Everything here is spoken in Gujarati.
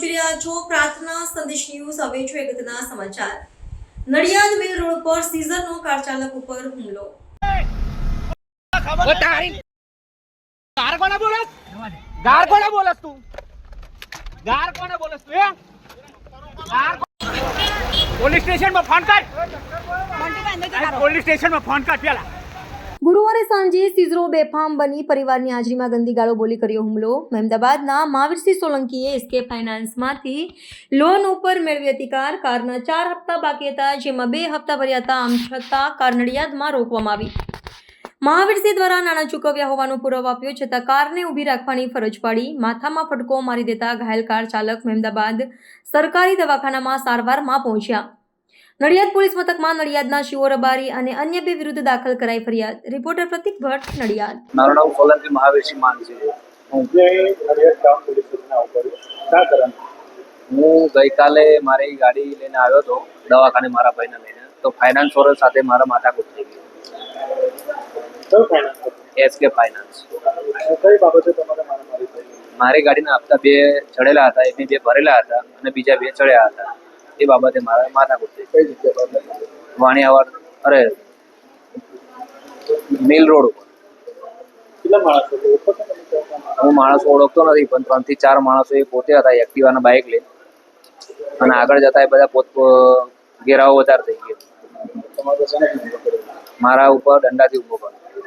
રહ્યા છો પ્રાર્થના સંદેશ ન્યૂઝ હવે છો અગત્યના સમાચાર. નડિયાદ મિલ રોડ પર સીઝરનો કાર ચાલક ઉપર હુમલો. ઓ તારી ગાર કોને બોલસ? ગાર કોને બોલસ તું? ગાર કોને બોલસ તું એ ગાર પોલીસ સ્ટેશનમાં ફોન કર. પોલીસ સ્ટેશનમાં ફોન કર પેલા. સાંજે સિઝરો બેફામ બની પરિવારની હાજરીમાં ગંદી ગાળો બોલી કર્યો હુમલો. મહેમદાબાદના મહાવીરસિંહ સોલંકીએ એસકે ફાઇનાન્સમાંથી લોન ઉપર મેળવી હતી કાર. કારના ચાર હપ્તા બાકી હતા, જેમાં બે હપ્તા ભર્યા હતા. આમ છતાં કાર નડિયાદમાં રોકવામાં આવી. મહાવીરસિંહ દ્વારા નાણાં ચૂકવ્યા હોવાનો પુરાવો આપ્યો, છતાં કારને ઊભી રાખવાની ફરજ પાડી. માથામાં ફટકો મારી દેતા ઘાયલ કાર ચાલક મહેમદાબાદ સરકારી દવાખાનામાં સારવારમાં પહોંચ્યા. નડિયાદ પોલીસ મથકમાં નડિયાદના શિવો રબારી અને અન્ય બે વિરુદ્ધ દાખલ કરાઈ ફરિયાદ. રિપોર્ટર પ્રતિક ભટ્ટ નડિયાદ. મારું નામ સોલંકી મહાવેશી માન છે. હું નડિયાદ ટાઉન પોલીસ શા કારણ? હું ગઈકાલે મારી ગાડી લઈને આવ્યો હતો દવાખાને મારા ભાઈને લઈને. તો ફાઇનાન્સ ઓરલ સાથે મારા માથાકૂટ થઈ ગયું એસકે ફાઇનાન્સ કઈ બાબતે તમારે મારી મારી ગાડીના હપ્તા બે ચડેલા હતા એની બે ભરેલા હતા અને બીજા બે ચડ્યા હતા. એ બાબતે મારા માથાકૂટ થઈ કઈ જગ્યા વાણિયાવાડ અરે મિલ રોડ ઉપર. ના. હું માણસો ઓળખતો નથી પણ ત્રણથી ચાર માણસો એ પોતે હતા એક્ટિવાના બાઇક લે અને આગળ જતા એ બધા પોત ઘેરાવો વધારે થઈ ગયો? મારા ઉપર દંડાથી ઊભો કર્યો.